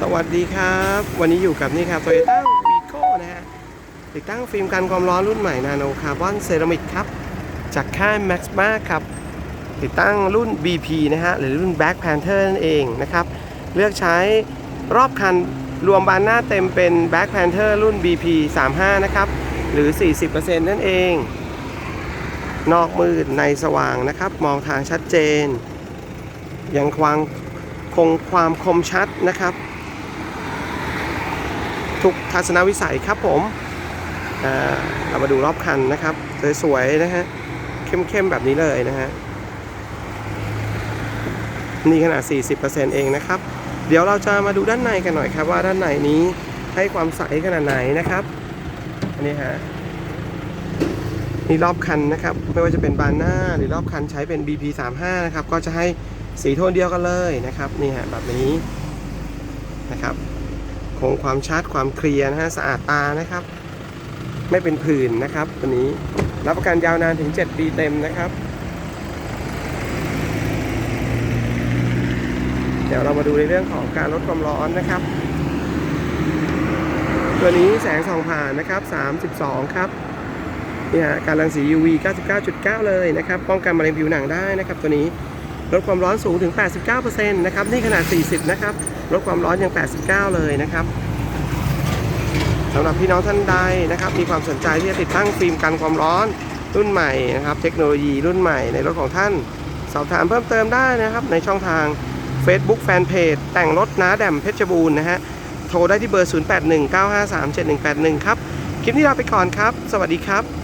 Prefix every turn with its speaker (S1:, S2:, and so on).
S1: สวัสดีครับ วันนี้อยู่กับนี่ครับ Toyota Vigo นะฮะติดตั้งฟิล์มกันความร้อนรุ่นใหม่นาโนคาร์บอนเซรามิกครับ จากค่าย Maxma ครับ ติดตั้งรุ่น BP นะฮะ หรือรุ่น Black Panther นั่นเองนะครับ เลือกใช้รอบคันรวมบานหน้าเต็มเป็น Black Panther รุ่น BP 35 นะครับ หรือ 40%นั่นเอง นอกมืดในสว่างนะครับ มองทางชัดเจน ยังควางคงความคมชัดนะครับ ทุกทัศนวิสัยครับผมเรามาดูรอบคันนะครับ สวยๆนะฮะเข้มๆแบบนี้เลยนะฮะนี่ขนาด 40%เองนะครับ เดี๋ยวเราจะมาดูด้านในกันหน่อยครับ ว่าด้านในนี้ให้ความใสขนาดไหนนะครับอันนี้ฮะนี่รอบคันนะครับ ไม่ว่าจะเป็นบานหน้าหรือรอบคันใช้เป็น BP35 นะครับ ก็จะให้สีโทนเดียวกันเลยนะครับ นี่ฮะแบบนี้นะครับ คงความชัดความเคลียร์นะฮะสะอาดตานะครับ ไม่เป็นผื่นนะครับ ตัวนี้รับประกันยาวนานถึง 7 ปีเต็มนะครับ เดี๋ยวเรามาดูในเรื่องของการลดความร้อนนะครับ ตัวนี้แสงส่องผ่านนะครับ 32 ครับนี่ฮะการรังสี UV 99.9 เลยนะครับ ป้องกันมะเร็งผิวหนังได้นะครับ ตัวนี้ลดความร้อนสูงถึง 89%นะครับ นี่ขนาด 40 นะครับ ลดความร้อนยัง89 เลยนะครับสำหรับพี่น้องท่านใดนะครับ มีความสนใจที่จะติดตั้งฟิล์มกันความร้อนรุ่นใหม่นะครับ เทคโนโลยีรุ่นใหม่ในรถของท่าน สอบถามเพิ่มเติมได้นะครับ ในช่องทาง Facebook Fanpage แต่งรถน้าแดมเพชรบูรณ์นะฮะ โทรได้ที่เบอร์ 0819537181 ครับ คลิปนี้ลาไปก่อนครับ สวัสดีครับ